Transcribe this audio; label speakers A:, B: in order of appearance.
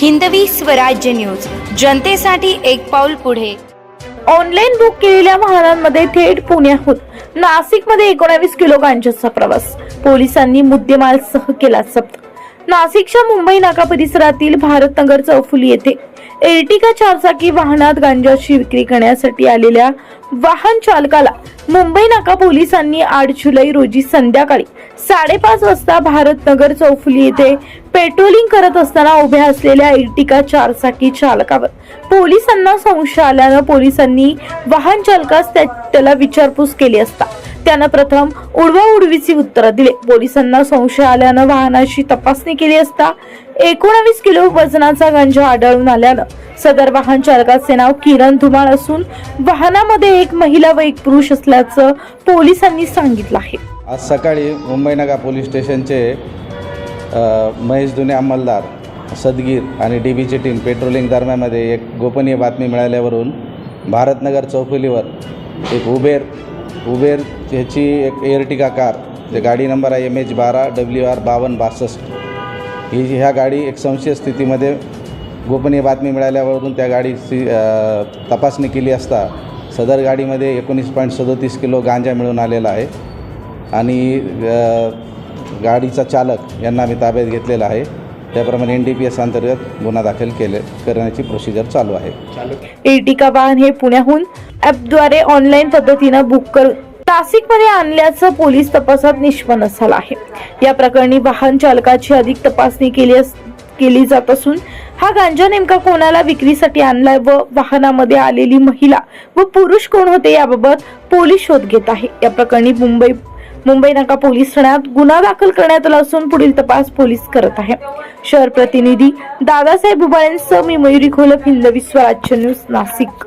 A: Hindavi Swarajya news. जनतेसाठी एक पाऊल पुढे.
B: ऑनलाईन बुक केलेल्या वाहनांमध्ये थेट पुण्याहून नाशिकमध्ये एकोणावीस किलो गांजाचा प्रवास पोलिसांनी मुद्देमाल सह केला जप्त. नाशिकच्या मुंबई नाका परिसरातील भारतनगर चौफुली येथे एर्टिका चारचाकी वाहनात गांजाची विक्री करण्यासाठी आलेल्या वाहन चालकाला मुंबई नाका पोलिसांनी आठ जुलै रोजी संध्याकाळी साडेपाच वाजता भारतनगर चौफुली येथे पेट्रोलिंग करत असताना उभ्या असलेल्या इर्टिका चारचाकी चालकावर पोलिसांना संशय आल्यानं पोलिसांनी वाहन चालकास त्या- त्याला विचारपूस केली असता. त्यानं प्रथम उडवाउडवीची उत्तरं दिले. पोलिसांना संशय आल्यानं वाहनाची तपासणी केली असता एकोणावीस किलो वजनाचा गंजा आढळून आल्यानं सदर वाहन चालकाचे नाव किरण धुमाळ असून वाहनामध्ये एक महिला व एक पुरुष असल्याचं पोलिसांनी सांगितलं आहे.
C: आज सकाळी मुंबई नगर पोलीस स्टेशनचे महेश दुने अंमलदार सदगीर आणि डी बीची टीम पेट्रोलिंग दरम्यानमध्ये एक गोपनीय बातमी मिळाल्यावरून भारतनगर चौफुलीवर एक उबेर उबेर ह्याची एक एअरटिका कार? जे गाडी नंबर आहे एम एच बारा डब्ल्यू आर बावन्न बासष्ट. ही ह्या गाडी एक संशय स्थितीमध्ये गोपनीय बातमी मिळाल्यावरून त्या गाडीची तपासणी केली असता सदर गाडीमध्ये एकोणीस पॉईंट सदोतीस किलो गांजा मिळून आलेला आहे आणि गाडीचा चालक यांना आम्ही ताब्यात घेतलेला आहे. त्याप्रमाणे एन डी पी एस अंतर्गत गुन्हा दाखल केले करण्याची प्रोसिजर चालू आहे.
B: एर्टिका वाहन हे पुण्याहून ॲपद्वारे ऑनलाईन पद्धतीनं बुक करून नाशिकमध्ये आणल्याचं पोलीस तपासात निष्पन्न झालं आहे. या प्रकरणी वाहन चालकाची अधिक तपासणी केली अस- केली जात असून हा गांजा नेमका कोणाला विक्रीसाठी आणलाय व वाहनामध्ये आलेली महिला व पुरुष कोण होते याबाबत पोलीस शोध घेत आहे. या प्रकरणी मुंबई मुंबई नाका पोलीस ठाण्यात गुन्हा दाखल करण्यात आला असून पुढील तपास पोलीस करत आहे. शहर प्रतिनिधी दादासाहेब उबाळ्यांसह मी मयुरी खोलप हिंदवी स्वराज्य न्यूज नाशिक.